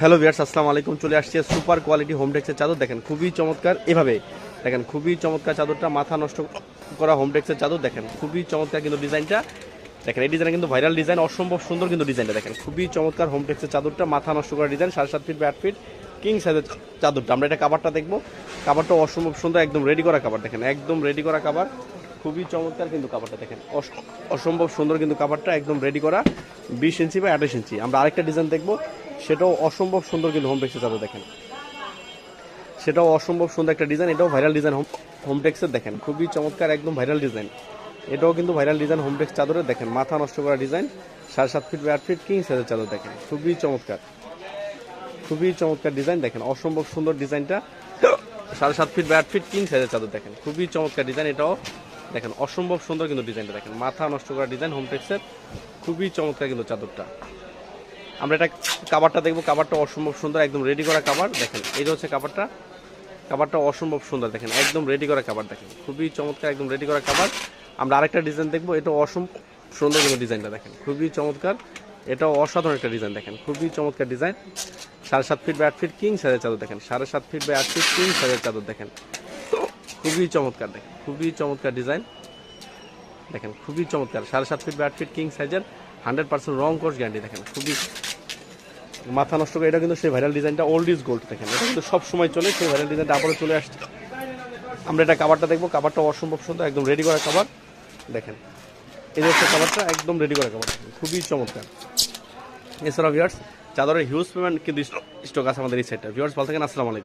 Hello viewers আসসালামু আলাইকুম। চলে আসছে সুপার কোয়ালিটি হোম টেক্সের চাদর। দেখেন, খুবই চমৎকার। এভাবে, দেখেন, খুবই চমৎকার চাদরটা, মাথা নষ্ট করা হোম টেক্সের চাদর। দেখেন, খুবই চমৎকার কিন্তু ডিজাইনটা। দেখেন, এই ডিজাইন কিন্তু ভাইরাল ডিজাইন, অসম্ভব সুন্দর কিন্তু ডিজাইনটা। দেখেন, খুবই চমৎকার হোম টেক্সের চাদরটা, মাথা নষ্ট করা ডিজাইন, সাড়ে সাত ফিট বা আট ফিট কিং সাইজের চাদরটা। আমরা এটা কাবারটা দেখব। কাবারটা অসম্ভব সুন্দর, একদম রেডি করা কাবার দেখেন, একদম রেডি করা কাবার খুবই চমৎকার কিন্তু কাপড়টা দেখেন। অস- অসম্ভব সুন্দর কিন্তু কাপড়টা একদম রেডি করা, বিশ ইঞ্চি বা আঠাশ ইঞ্চি। আমরা আরেকটা ডিজাইন দেখব, সেটাও অসম্ভব সুন্দর কিন্তু হোম টেক্সের চাদর দেখেন। সেটাও অসম্ভব সুন্দর একটা ডিজাইন এটাও ভাইরাল ডিজাইন হোম হোম টেক্সের দেখেন। খুবই চমৎকার একদম ভাইরাল ডিজাইন এটাও কিন্তু ভাইরাল ডিজাইন হোম টেক্স চাদরের দেখেন। মাথা নষ্ট করা ডিজাইন সাড়ে সাত ফিট বা আট ফিট কিং সাইজের চাদর দেখেন। খুবই চমৎকার। খুবই চমৎকার ডিজাইন দেখেন। অসম্ভব সুন্দর ডিজাইনটা সাড়ে সাত ফিট বা আট ফিট কিং সাইজের চাদর দেখেন। খুবই চমৎকার ডিজাইন এটাও। দেখেন, অসম্ভব সুন্দর কিন্তু ডিজাইনটা দেখেন। মাথা নষ্ট করা ডিজাইন হোম টেক্সের খুবই চমৎকার কিন্তু চাদরটা। আমরা এটা কাবারটা দেখব কাবারটা অসম্ভব সুন্দর, একদম রেডি করা কাবার দেখেন এটা হচ্ছে কাবারটা কাবারটা অসম্ভব সুন্দর, দেখেন, একদম রেডি করা কাবার দেখেন। খুবই চমৎকার, একদম রেডি করা কাবার আমরা আরেকটা ডিজাইন দেখব, এটা অসম্ভব সুন্দর কিন্তু ডিজাইনটা, দেখেন। খুবই চমৎকার এটাও অসাধারণ একটা ডিজাইন দেখেন। খুবই চমৎকার ডিজাইন সাড়ে সাত ফিট বা আট ফিট কিং সাইজের চাদর, দেখেন। সাড়ে সাত ফিট বা আট ফিট কিং সাইজের চাদর, দেখেন। খুবই চমৎকার দেখেন, খুবই চমৎকার ডিজাইন দেখেন, খুবই চমৎকার, সাড়ে সাত ফিট বা আট ফিট কিং সাইজের হান্ড্রেড পার্সেন্ট রং কোর্স গ্যারান্টি দেখেন, খুবই মাথা নষ্ট করে এটা কিন্তু সেই ভাইরাল ডিজাইনটা ওল্ড ইজ গোল্ড দেখেন, এটা কিন্তু সব সময় চলে, সেই ভাইরাল ডিজাইনটা আবারও চলে আসছে। আমরা এটা কাবারটা দেখব কাবারটা অসম্ভব সুন্দর, একদম রেডি করা কাবার দেখেন, এই যে হচ্ছে কাবারটা একদম রেডি করা কাবার খুবই চমৎকার। এছাড়া ভিউয়ার্স চাদরের হিউজ পেমেন্ট কিন্তু স্টক আছে আমাদের এই সাইডটা ভিউয়ার্স ভালো থাকেন, আসসালামু আলাইকুম।